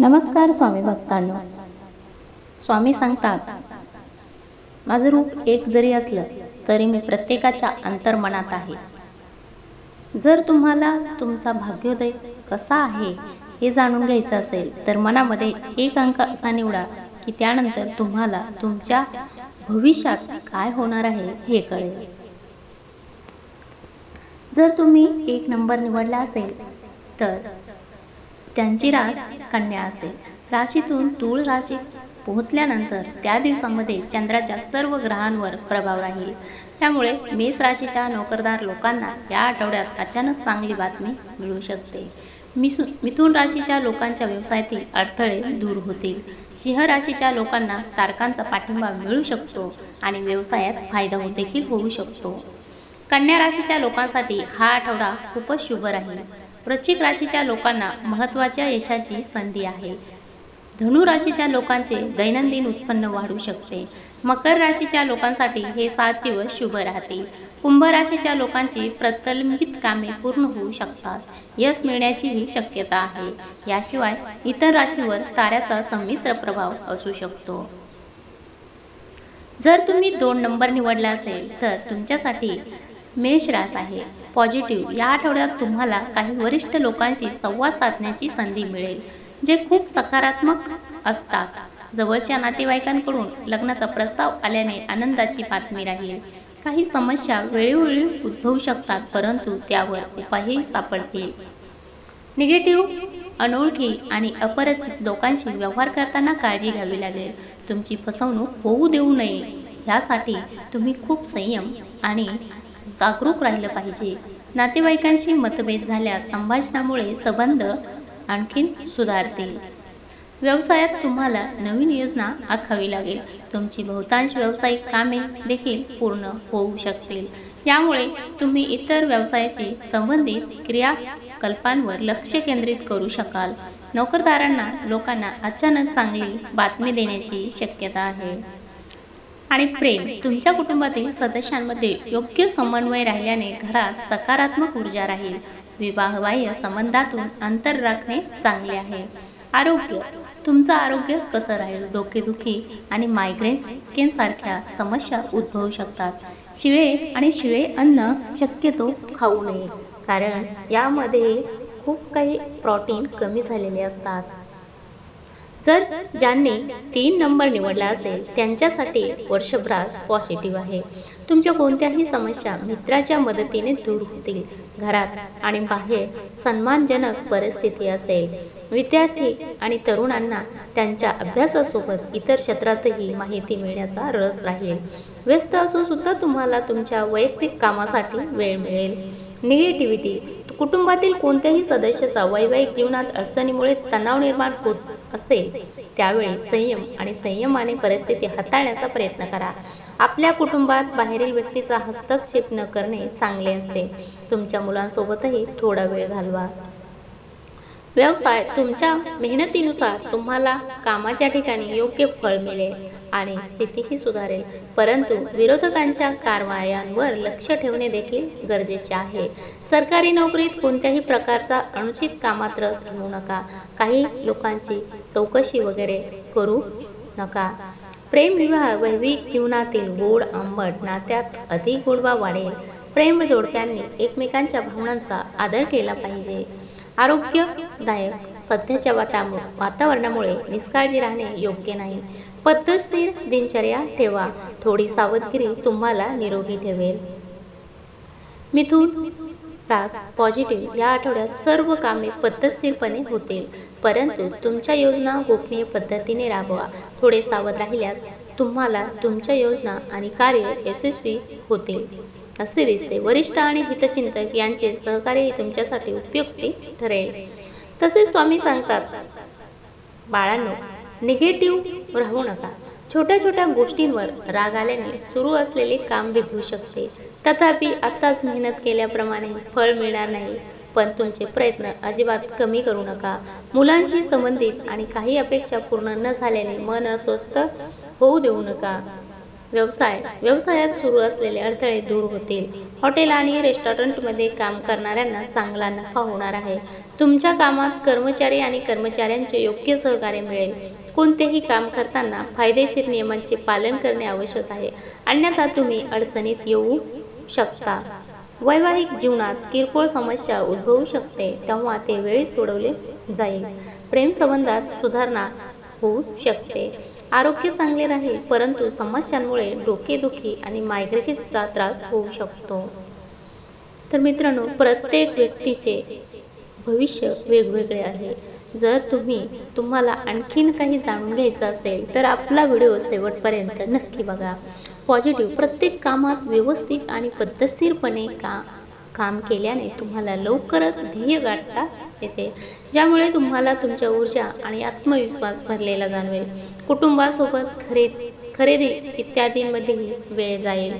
नमस्कार स्वामी भक्तांनो. स्वामी सांगतात माझं रूप एक जरी असलं तरी मी प्रत्येकाच्या अंतर्मनात आहे. जर तुम्हाला तुमचा भाग्योदय कसा आहे हे जाणून घ्यायचं असेल तर मनामध्ये एक अंक असा निवडा की त्यानंतर तुम्हाला तुमच्या भविष्यात काय होणार आहे हे कळेल. जर तुम्ही एक नंबर निवडला असेल तर त्यांची रास कन्या असेल राशीतून तूळ राशीत पोहोचल्यानंतर त्या दिवसामध्ये चंद्राच्या सर्व ग्रहांवर प्रभाव राहील. त्यामुळे मेष राशीच्या नोकरदार लोकांना या आठवड्यात अचानक चांगली बातमी मिळू शकते. मिथुन राशीच्या लोकांच्या व्यवसायातील अडथळे दूर होतील. सिंह राशीच्या लोकांना तारकांचा पाठिंबा मिळू शकतो आणि व्यवसायात फायदा देखील होऊ शकतो. कन्या राशीच्या लोकांसाठी हा आठवडा खूपच शुभ राहील. वृश्चिक राशीच्या लोकांना महत्त्वाच्या यशाची संधी आहे. धनु राशीच्या लोकांचे दैनंदिन उत्पन्न वाढू शकते. मकर राशीच्या लोकांसाठी हे सात दिवस शुभ राहतील कुंभ राशीच्या लोकांची प्रलंबित कामे पूर्ण होऊ शकतात. यश मिळण्याचीही शक्यता आहे. याशिवाय इतर राशीवर ताऱ्याचा संमिश्र प्रभाव असू शकतो. जर तुम्ही दोन नंबर निवडला असेल तर तुमच्यासाठी मेष रास आहे. पॉझिटिव्ह या आठवड्यात तुम्हाला काही वरिष्ठ लोकांशी संवाद साधण्याची संधी मिळेल जे खूप सकारात्मक असतात. जवळच्या नातेवाईकांकडून लग्नाचा प्रस्ताव आल्याने आनंदाची बातमी राहील. काही समस्या वेळोवेळी उद्भवू शकतात परंतु त्यावर उपायही सापडतील. निगेटिव्ह अनोळखी आणि अपरिचित लोकांशी व्यवहार करताना काळजी घ्यावी लागेल. तुमची फसवणूक होऊ देऊ नये. यासाठी तुम्ही खूप संयम आणि जागरूक राहिलं पाहिजे. नातेवाईकांशी मतभेद झाल्यास संभाषणामुळे संबंध आणखीन सुधारतील. व्यवसायात तुम्हाला नवीन योजना आखावी लागेल. तुमची बहुतांश व्यावसायिक कामे देखील पूर्ण होऊ शकतील. यामुळे तुम्ही इतर व्यवसायाशी संबंधित क्रियाकल्पांवर लक्ष केंद्रित करू शकाल. नोकरदारांना लोकांना अचानक चांगली बातमी देण्याची शक्यता आहे. आणि प्रेम तुमच्या कुटुंबातील सदस्यांमध्ये योग्य समन्वय राहिल्याने घरात सकारात्मक ऊर्जा राहील. विवाहबाह्य संबंधातून अंतर राखणे चांगले आहे. आरोग्य तुमचं आरोग्य कसं राहील? डोकेदुखी आणि मायग्रेन सारख्या समस्या उद्भवू शकतात. शिळे आणि शिळे अन्न शक्यतो खाऊ नये. कारण यामध्ये खूप काही प्रोटीन कमी झालेले असतात. जर ज्यांनी तीन नंबर निवडला असेल त्यांच्यासाठी वर्षभरात पॉझिटिव्ह आहे. तुमच्या कोणत्याही समस्या मित्राच्या मदतीने दूर होतील. घरात आणि बाहेर सन्मानजनक परिस्थिती असेल. विद्यार्थी आणि तरुणांना त्यांच्या अभ्यासासोबत इतर क्षेत्रातही माहिती मिळण्याचा रस राहील. व्यस्त असून सुद्धा तुम्हाला तुमच्या वैयक्तिक कामासाठी वेळ मिळेल. निगेटिव्हिटी कुटुंबातील कोणत्याही सदस्याचा वैवाहिक जीवनात अडचणीमुळे तणाव निर्माण होत असेल त्यावेळी संयम आणि संयमाने परिस्थिती हाताळण्याचा प्रयत्न करा. आपल्या कुटुंबात बाहेरील व्यक्तीचा हस्तक्षेप न करणे चांगले असते. तुमच्या मुलांसोबतही थोडा वेळ घालवा. व्यवसाय तुमच्या मेहनतीनुसार तुम्हाला कामाच्या ठिकाणी योग्य फळ मिळेल. आणि स्थितीही सुधारेल. परंतु विरोधकांच्या कारवायांवर लक्ष ठेवणे देखील गरजेचे आहे. सरकारी नोकरीत कोणत्याही प्रकारचा अनुचित कामात रस घेऊ नका. काही लोकांची चौकशी वगैरे करू नका. प्रेमविवाह वैवाहिक जीवनातील गोड आंबट नात्यात अधिक गोडवा वाढेल. प्रेम जोडप्यांनी एकमेकांच्या भावनांचा आदर केला पाहिजे. आरोग्यदायक सध्याच्या वातावरणामुळे निष्काळजी राहणे योग्य नाही. पद्धतशीर दिनचर्या ठेवा. थोडी सावधगिरी तुम्हाला निरोगी ठेवेल. मिथून राग पॉझिटिव्ह या आठवड्यात सर्व कामे पद्धतशीरपणे होतील. परंतु तुमच्या योजना गोपनीय पद्धतीने राबवा. थोडे सावध राहिल्यास तुम्हाला तुमच्या योजना आणि कार्य यशस्वी होतील. असे दिसते. वरिष्ठ आणि हितचिंतक यांचे सहकार्य तुमच्यासाठी उपयुक्ती ठरेल. तसेच स्वामी सांगतात बाळांनो निगेटिव्ह राहू नका. छोट्या छोट्या गोष्टींवर राग आल्याने सुरू असलेले काम बिघडू शकते. तथापि आत्ताच मेहनत केल्याप्रमाणे फळ मिळणार नाही. पण तुमचे प्रयत्न अजिबात कमी करू नका. मुलांशी संबंधित आणि काही अपेक्षा पूर्ण न झाल्याने मन अस्वस्थ होऊ देऊ नका. व्यवसाय. व्यवसायात सुरू असलेले अडथळे दूर होतील. हॉटेल आणि रेस्टॉरंटमध्ये काम करणाऱ्यांना चांगला नफा होणार आहे. तुमच्या कामात कर्मचारी आणि कर्मचाऱ्यांचे योग्य सहकार्य मिळेल. कोणतेही काम करताना फायदेशीर नियमांचे पालन करणे आवश्यक आहे. अन्यथा तुम्ही अडचणीत येऊ शकता. वैवाहिक जीवनात किरकोळ समस्या उद्भवू शकते तेव्हा ते वेळी सोडवले जाईल. प्रेमसंबंधात सुधारणा होऊ शकते. आरोग्य चांगले राहील परंतु समस्यांमुळे डोकेदुखी आणि मायग्रेनचा त्रास होऊ शकतो. तर मित्रांनो प्रत्येक व्यक्तीचे भविष्य वेगवेगळे आहे. जर तुम्ही तुम्हाला आणखीन काही जाणून घ्यायचं असेल तर आपला व्हिडिओ शेवटपर्यंत नक्की बघा. पॉझिटिव्ह प्रत्येक कामात व्यवस्थित आणि पद्धतशीरपणे का काम केल्याने तुम्हाला लवकरच ध्येय गाठता येते. ज्यामुळे तुम्हाला तुमच्या ऊर्जा आणि आत्मविश्वास भरलेला जाणवेल. कुटुंबासोबत खरेदी खरेदी इत्यादींमध्येही वेळ जाईल.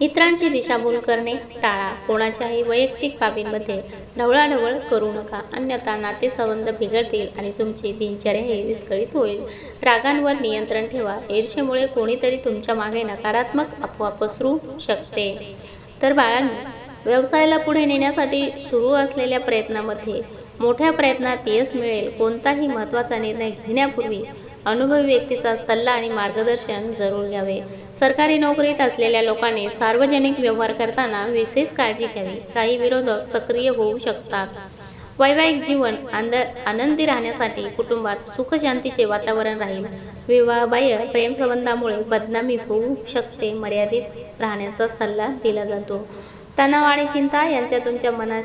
इतरांची दिशाभूल करणे टाळा. कोणाच्याही वैयक्तिक बाबींमध्ये ढवळाढवळ करू नका. अन्यथा नातेसंबंध बिघडतील आणि तुमची दिनचर्याही विस्कळीत होईल. रागांवर नियंत्रण ठेवा. ईर्षेमुळे कोणीतरी तुमच्या मागे नकारात्मक अफवा पसरू शकते. तर बाळांनो व्यवसायाला पुढे नेण्यासाठी सुरू असलेल्या प्रयत्नामध्ये मोठ्या प्रयत्नात यश मिळेल कोणताही महत्त्वाचा निर्णय घेण्यापूर्वी अनुभवी व्यक्तीचा सल्ला आणि मार्गदर्शन जरूर घ्यावे. सरकारी नोकरीत असलेल्या लोकांनी सार्वजनिक व्यवहार करताना विशेष काळजी घ्यावी. काही विरोधक सक्रिय होऊ शकतात. वैवाहिक जीवन आनंदी राहण्यासाठी कुटुंबात सुखशांतीचे वातावरण राहील. विवाहबाह्य प्रेमसंबंधामुळे बदनामी होऊ शकते मर्यादित राहण्याचा सल्ला दिला जातो. तणाव आणि चिंता यांचा तुमच्या मनात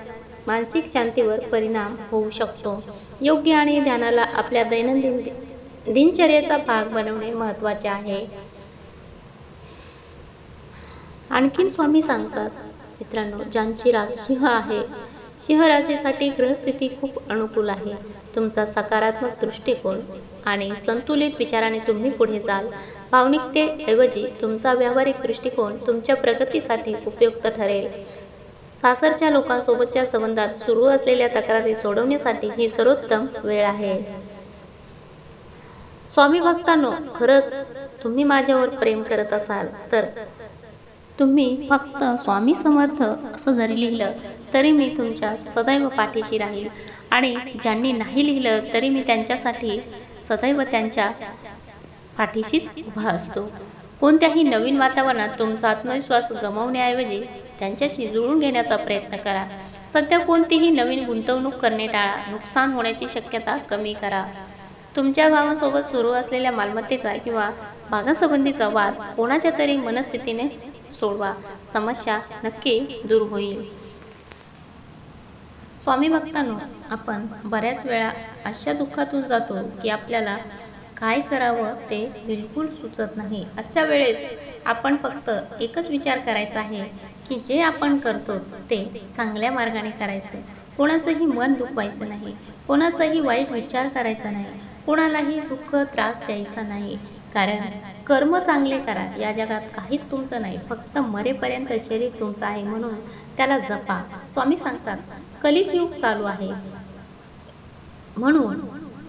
मानसिक शांतीवर परिणाम होऊ शकतो. योग्य आणि ध्यानाला आपल्या दैनंदिन दिनचर्येचा भाग बनवणे महत्त्वाचे आहे. आणखीन स्वामी सांगतात मित्रांनो ज्यांची राजसिंह आहे सिंह राशीसाठी ग्रहस्थिती खूप अनुकूल आहे. तुमचा सकारात्मक दृष्टिकोन आणि संतुलित विचाराने तुम्ही पुढे जाल. भावनिकतेऐवजी तुमचा व्यावहारिक दृष्टिकोन तुमच्या प्रगतीसाठी उपयुक्त ठरेल. सासरच्या लोकांसोबतच्या संबंधात सुरू असलेल्या तक्रारी सोडवण्यासाठी ही सर्वोत्तम वेळ आहे. स्वामी भक्तांनो खरंच तुम्ही माझ्यावर प्रेम करत असाल तर तुम्ही फक्त स्वामी समर्थ असं जरी लिहिलं तरी मी तुमच्या सदैव पाठीशी राहील. आणि ज्यांनी नाही लिहिलं तरी मी त्यांच्यासाठी सदैव त्यांच्या पाठीशीच उभा असतो. कोणत्याही नवीन वातावरणात तुमचा आत्मविश्वास गमावण्याऐवजी त्यांच्याशी जुळून घेण्याचा प्रयत्न करा. सध्या कोणतीही नवीन गुंतवणूक करणे टाळा. नुकसान होण्याची शक्यता कमी करा. तुमच्या भावासोबत सुरू असलेल्या मालमत्तेचा किंवा भागासंबंधीचा वाद कोणाच्या तरी मनस्थितीने सोडवा. समस्या नक्की दूर होईल. स्वामी भक्तांनो आपण बऱ्याच वेळा अशा दुःखातून जातो की आपल्याला काय करावं ते बिलकुल सुचत नाही. अशा वेळेस आपण फक्त एकच विचार करायचा आहे की जे आपण करतो ते चांगल्या मार्गाने करायचे. कोणाचंही मन दुखवायचं नाही. कोणाचाही वाईट विचार करायचा नाही. कोणालाही दुःख त्रास द्यायचा नाही. कारण कर्म चांगले करा. या जगात काहीच तुमचं नाही. फक्त मरेपर्यंत शरीर तुमचं आहे म्हणून त्याला जपा. स्वामी सांगतात कलियुग चालू आहे. म्हणून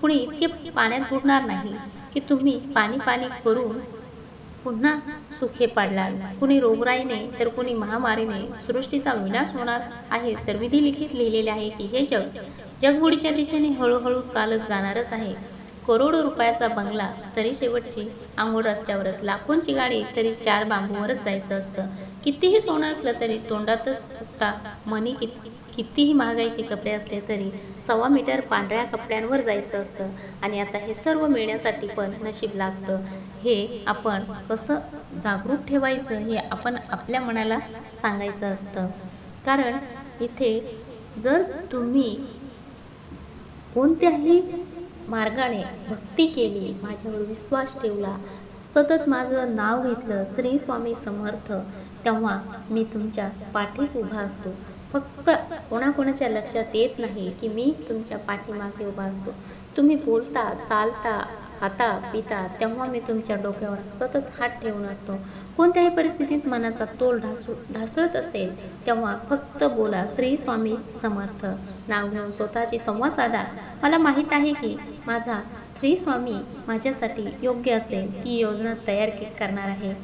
कुणी इतके पाण्यात बुडणार नाही की तुम्ही पाणी पाणी करून पुन्हा सुखे पाडलाल कुणी रोगराईने तर कुणी महामारीने सृष्टीचा विनाश होणार आहे. तर विधी लिखित लिहिलेले आहे की हे जग जगबुडीच्या दिशेने हळूहळू चालत जाणारच आहे. करोडो रुपयाचा बंगला तरी शेवटची आंघोळ रस्त्यावरच. लाखोंची गाडी तरी चार बांबूवरच जायचं असतं. कितीही सोनं असलं तरी तोंडातच फुटता मनी किती कितीही महागाईचे कपडे असले तरी सव्वा मीटर पांढऱ्या कपड्यांवर जायचं असतं. आणि आता हे सर्व मिळण्यासाठी पण नशीब लागतं. हे आपण कसं जागरूक ठेवायचं हे आपण आपल्या मनाला सांगायचं असतं. कारण इथे जर तुम्ही कोणत्याही मार्गाने भक्ती केली माझ्यावर विश्वास ठेवला. सतत माझं नाव घेतलं श्री स्वामी समर्थ तेव्हा मी तुमच्या पाठीत उभा असतो. फक्त कोणाकोणाच्या लक्षात येत नाही की मी तुमच्या पाठीमागे उभा असतो. तुम्ही बोलता चालता खाता पिता तेव्हा मी तुमच्या डोक्यावर सतत हात ठेवून असतो. कोणत्याही परिस्थितीत मनाचा तोल ढासू ढासळत असेल तेव्हा फक्त बोला श्री स्वामी समर्थ. नाव घेऊन स्वतःची संवाद साधा. मला माहीत आहे की माझा श्री स्वामी माझ्यासाठी योग्य असेल ही योजना तयार करणार आहे.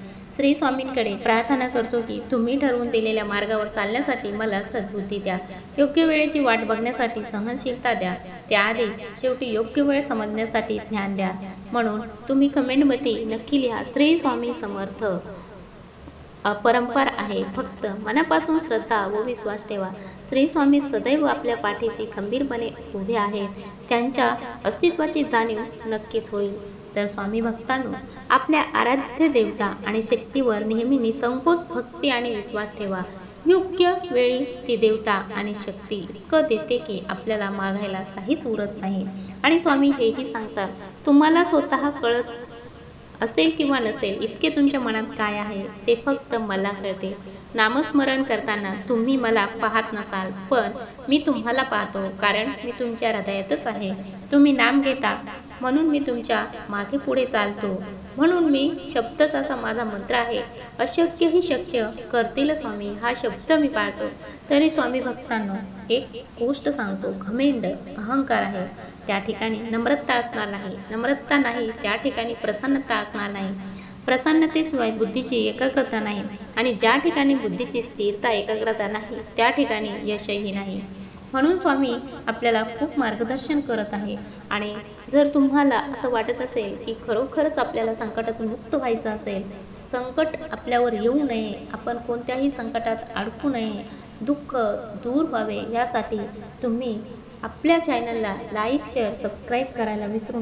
श्री स्वामींकडे प्रार्थना करतो की तुम्ही ठरवून दिलेल्या मार्गावर चालण्यासाठी मला सद्बुद्धी द्या. योग्य वेळेची वाट बघण्यासाठी सहनशीलता द्या. त्याआधी शेवटी योग्य वेळ समजण्यासाठी ज्ञान द्या. म्हणून तुम्ही कमेंटमध्ये नक्की लिहा श्री स्वामी समर्थ अपरंपार आहे. फक्त मनापासून श्रद्धा व विश्वास ठेवा. श्री स्वामी सदैव आपल्या पाठीशी खंबीरपणे उभे आहेत. त्यांच्या अस्तित्वाची जाणीव नक्कीच होईल. तर स्वामी भक्तांनो आपल्या आराध्य देवता आणि शक्तीवर नेहमी निसंकोच भक्ती आणि विश्वास ठेवा. योग्य वेळी ती देवता आणि शक्ती इतकं देते की आपल्याला मागायला काहीच उरत नाही. आणि स्वामी हेही सांगतात तुम्हाला स्वतः कळत असेल किंवा नसेल इतके तुमच्या मनात काय आहे ते फक्त मला कळते. नामस्मरण करताना तुम्ही मला पाहत नसाल पण मी तुम्हाला पाहतो कारण मी तुमच्या हृदयातच आहे. तुम्ही नाम घेता म्हणून मी तुमच्या मागे पुढे चालतो. म्हणून मी शब्दच असा माझा मंत्र आहे. अशक्य ही शक्य करतील स्वामी हा शब्द मी पाळतो. तरी स्वामी भक्तांनो एक गोष्ट सांगतो. घमेंड अहंकार आहे. त्या ठिकाणी नम्रता असणार नाही. नम्रता नाही त्या ठिकाणी प्रसन्नता असणार नाही. प्रसन्नतेशिवाय बुद्धीची एकाग्रता नाही. आणि ज्या ठिकाणी बुद्धीची स्थिरता एकाग्रता नाही त्या ठिकाणी यशही नाही. म्हणून स्वामी आपल्याला खूप मार्गदर्शन करत आहे. आणि जर तुम्हाला असं वाटत असेल की खरोखरच आपल्याला संकटातून मुक्त व्हायचं असेल संकट आपल्यावर येऊ नये आपण कोणत्याही संकटात अडकू नये दुःख दूर व्हावे यासाठी तुम्ही आपल्या चॅनलला लाईक शेअर सबस्क्राईब करायला विसरू